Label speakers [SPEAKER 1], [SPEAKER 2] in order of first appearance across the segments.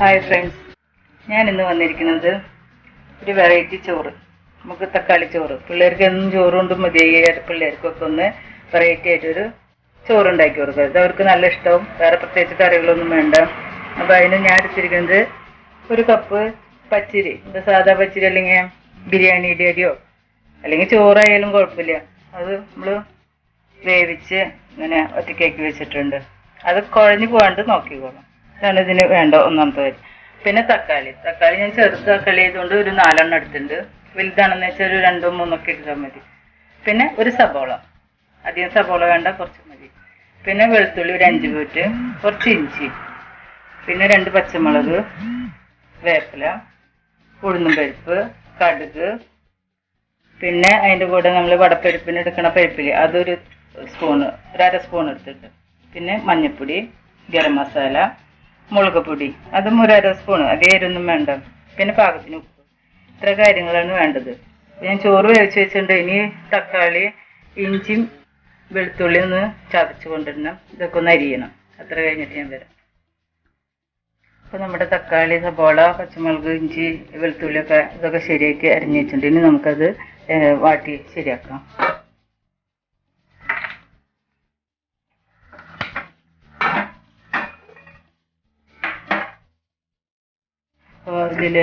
[SPEAKER 1] Hi friends ഞാൻ ഇന്ന് വന്നിരിക്കുന്നത് ഒരു വെറൈറ്റി ചോറ് നമുക്ക് തക്കാളി ചോറ്. പിള്ളേർക്ക് എന്നും ചോറ് കൊണ്ട് മതിയായ പിള്ളേർക്കൊക്കെ ഒന്ന് വെറൈറ്റി ആയിട്ടൊരു ചോറ് ഉണ്ടാക്കി കൊടുക്കുക. ഇത് അവർക്ക് നല്ല ഇഷ്ടവും വേറെ പ്രത്യേകിച്ച് കറികളൊന്നും വേണ്ട. അപ്പോൾ അതിന് ഞാൻ എടുത്തിരിക്കുന്നത് ഒരു കപ്പ് പച്ചരി. ഇത് സാധാ പച്ചരി അല്ലെങ്കിൽ ബിരിയാണിയുടെ അരിയോ അല്ലെങ്കിൽ ചോറായാലും കുഴപ്പമില്ല. അത് നമ്മൾ വേവിച്ച് ഇങ്ങനെ ഒറ്റയ്ക്കാക്കി വെച്ചിട്ടുണ്ട്. അത് കുഴഞ്ഞു പോകാണ്ട് നോക്കിക്കോളാം. ഇതാണ് വേണ്ട ഒന്നാമത്തെ കാര്യം. പിന്നെ തക്കാളി. തക്കാളി ഞാൻ ചെറുത് തക്കാളി ആയതുകൊണ്ട് ഒരു നാലെണ്ണം എടുത്തിട്ടുണ്ട്. വലുതാണെന്ന് വെച്ചാൽ ഒരു രണ്ടോ മൂന്നോ ഒക്കെ എടുത്താൽ മതി. പിന്നെ ഒരു സബോള. അധികം സബോള വേണ്ട കുറച്ച് മതി. പിന്നെ വെളുത്തുള്ളി ഒരു അഞ്ച് പോറ്റ് കുറച്ച് ഇഞ്ചി. പിന്നെ രണ്ട് പച്ചമുളക് വേപ്പില ഉഴുന്നും പരിപ്പ് കടുക്. പിന്നെ അതിന്റെ കൂടെ നമ്മൾ വടപ്പരിപ്പിന് എടുക്കണ പരിപ്പിൽ അതൊരു സ്പൂണ് ഒരു അര സ്പൂൺ എടുത്തിട്ട് പിന്നെ മഞ്ഞൾപ്പൊടി ഗരം മസാല മുളക് പൊടി അതും ഒരു അര സ്പൂൺ അതേരൊന്നും വേണ്ട. പിന്നെ പാകത്തിന് ഉപ്പ്. ഇത്ര കാര്യങ്ങളാണ് വേണ്ടത്. ഞാൻ ചോറ് വേവിച്ച് വെച്ചിട്ടുണ്ട്. ഇനി തക്കാളി ഇഞ്ചിയും വെളുത്തുള്ളി ഒന്ന് ചതച്ച് കൊണ്ടിരണം ഇതൊക്കെ ഒന്ന് അരിയണം. അത്ര കഴിഞ്ഞിട്ട് ഞാൻ വരാം. അപ്പൊ നമ്മുടെ തക്കാളി സബോള പച്ചമുളക് ഇഞ്ചി വെളുത്തുള്ളി ഒക്കെ ഇതൊക്കെ ശരിയാക്കി അരിഞ്ഞ് വെച്ചിട്ടുണ്ട്. ഇനി നമുക്കത് വാട്ടി ശരിയാക്കാം. ഇതിൽ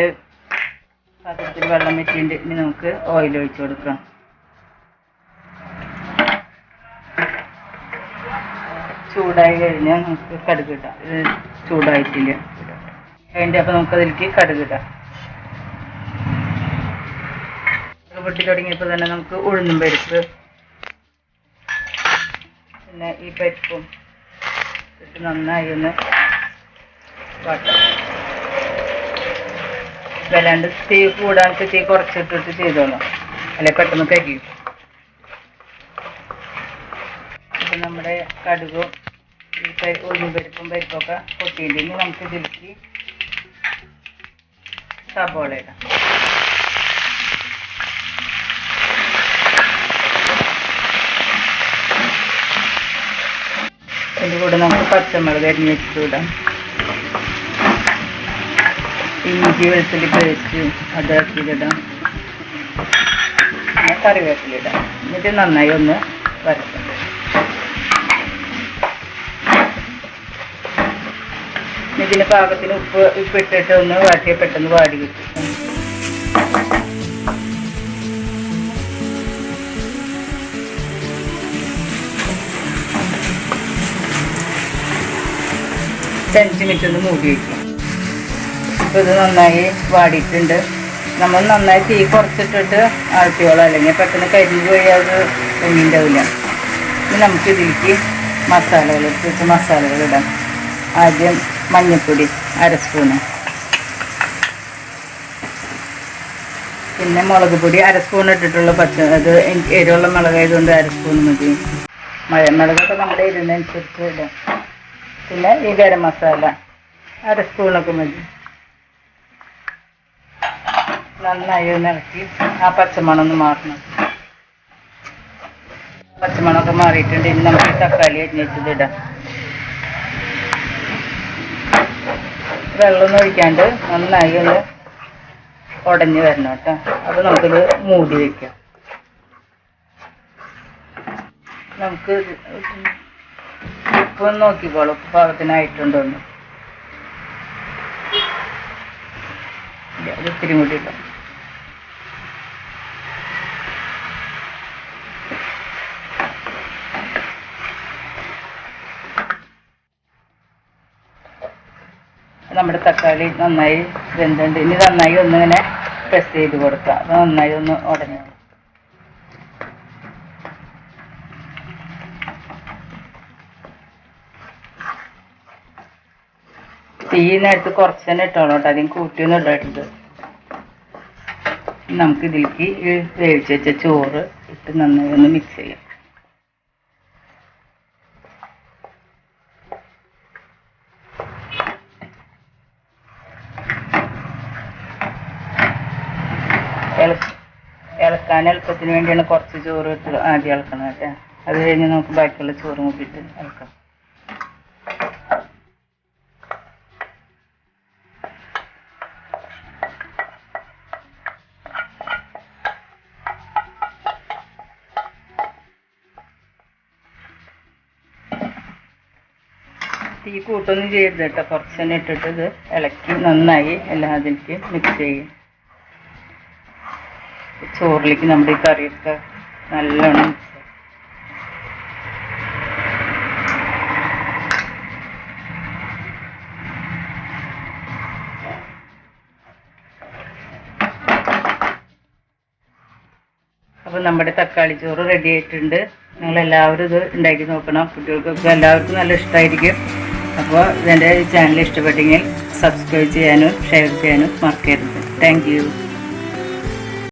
[SPEAKER 1] പാത്രത്തിൽ വെള്ളം വെച്ചിട്ടുണ്ട്. ഇനി നമുക്ക് ഓയിൽ ഒഴിച്ചു കൊടുക്കാം. ചൂടായി കഴിഞ്ഞാൽ നമുക്ക് കടുക് ഇടാം. ഇത് ചൂടായിട്ടില്ല. അതിന്റെ അപ്പം നമുക്ക് അതിലേക്ക് കടുക് ഇടാം. പൊട്ടി തുടങ്ങിയപ്പോൾ തന്നെ നമുക്ക് ഉഴുന്നും പരിപ്പ് പിന്നെ ഈ പരിപ്പും ഇട്ട് നന്നായി ഒന്ന് വാട്ടാം വല്ലാണ്ട് തീ കൂടാൻ തീ കുറച്ചിട്ടിട്ട് ചെയ്തോളാം. അല്ലെ പെട്ടെന്ന് കരിയും ഇപ്പൊ നമ്മുടെ കടുകും ഈ ഉഴുന്നും പരിപ്പും പരിപ്പൊക്കെ പൊട്ടിയില്ലെങ്കിൽ നമുക്ക് ഇതിലേക്ക് സബോള ഇടാം. അതിന്റെ കൂടെ നമുക്ക് പച്ചമുളക് അരിഞ്ഞിട്ട് ഇടാം. ഇഞ്ചി വെളുത്തുള്ളി പേസ്റ്റ് അതാക്കിയിടാം പിന്നെ കറിവേപ്പിലിടാം എന്നിട്ട് നന്നായി ഒന്ന് വരക്കാം ഇതിന് പാകത്തിന് ഉപ്പ് ഉപ്പ് ഇട്ടിട്ട് ഒന്ന് വാട്ടിയ പെട്ടെന്ന് വാടി കിട്ടും. അഞ്ച് മിനിറ്റ് ഒന്ന് മൂടി വയ്ക്കും ഇപ്പൊ ഇത് നന്നായി വാടിയിട്ടുണ്ട്. നമ്മൾ നന്നായി തീ കുറച്ചിട്ടിട്ട് ആഴ്ത്തിയോളാം. അല്ലെങ്കിൽ പെട്ടെന്ന് കരിഞ്ഞ് പോയി അത് ഒന്നിന്റെ ഇനി നമുക്ക് ഇതിലേക്ക് മസാലകൾ കുറച്ച് മസാലകൾ ഇടാം. ആദ്യം മഞ്ഞൾപ്പൊടി അര സ്പൂണ്. പിന്നെ മുളക് പൊടി അര സ്പൂൺ ഇട്ടിട്ടുള്ള പച്ച അത് എരിവുള്ള മുളകായതുകൊണ്ട് അര സ്പൂൺ മതി. മഴ മുളകൊക്കെ നമ്മുടെ ഇരുന്നനുസരിച്ച് ഇടാം. പിന്നെ ഈ ഗരം മസാല അര സ്പൂണൊക്കെ മതി. നന്നായി ഒന്ന് ഇളക്കി ആ പച്ചമണം ഒന്ന് മാറണം. പച്ചമണമൊക്കെ മാറിയിട്ടുണ്ട്. ഇനി നമുക്ക് തക്കാളി അരിഞ്ഞിട്ട് ഇടാം. വെള്ളമൊന്നും ഒഴിക്കാണ്ട് നന്നായി ഒന്ന് ഉടഞ്ഞു വരണം കേട്ടോ. അത് നമുക്കിത് മൂടി വെക്കാം. നമുക്ക് ഉപ്പ് നോക്കിക്കോളൂ. ഉപ്പ് പാകത്തിനായിട്ടുണ്ടോന്ന്. ഒത്തിരി കൂടി ഇടാം. നമ്മുടെ തക്കാളി നന്നായി വെന്തുണ്ട് ഇനി നന്നായി ഒന്നിങ്ങനെ പ്രസ് ചെയ്ത് കൊടുക്കുക. അത് നന്നായി ഒന്ന് ഉടഞ്ഞു തീ നേരത്ത് കുറച്ച് തന്നെ ഇട്ടോളൂ കേട്ടോ. അധികം കൂട്ടിയൊന്നും ഇടരുത്. നമുക്ക് ഇതിലേക്ക് വേവിച്ച് വെച്ച ചോറ് ഇട്ട് നന്നായി ഒന്ന് മിക്സ് ചെയ്യാം. ഇളക്കാൻ എളുപ്പത്തിന് വേണ്ടിയാണ് കുറച്ച് ചോറ് ആദ്യം ഇളക്കണം കേട്ടോ. അത് കഴിഞ്ഞ് നമുക്ക് ബാക്കിയുള്ള ചോറ് കൂട്ടിയിട്ട് ഇളക്കാം. തീ കൂട്ടൊന്നും ചെയ്യരുത് കേട്ടോ. കുറച്ച് തന്നെ ഇട്ടിട്ട് ഇത് ഇളക്കി നന്നായി എല്ലാം അതിലേക്ക് മിക്സ് ചെയ്യും. ചോറിലേക്ക് നമ്മുടെ ഈ കറിയൊക്കെ നല്ലോണം അപ്പൊ നമ്മുടെ തക്കാളി ചോറ് റെഡി ആയിട്ടുണ്ട്. നിങ്ങൾ എല്ലാവരും ഇത് ഉണ്ടാക്കി നോക്കണം. കുട്ടികൾക്കൊക്കെ എല്ലാവർക്കും നല്ല ഇഷ്ടമായിരിക്കും അപ്പോൾ ഇതെന്റെ ചാനൽ ഇഷ്ടപ്പെട്ടെങ്കിൽ സബ്സ്ക്രൈബ് ചെയ്യാനും ഷെയർ ചെയ്യാനും മറക്കരുത്. താങ്ക്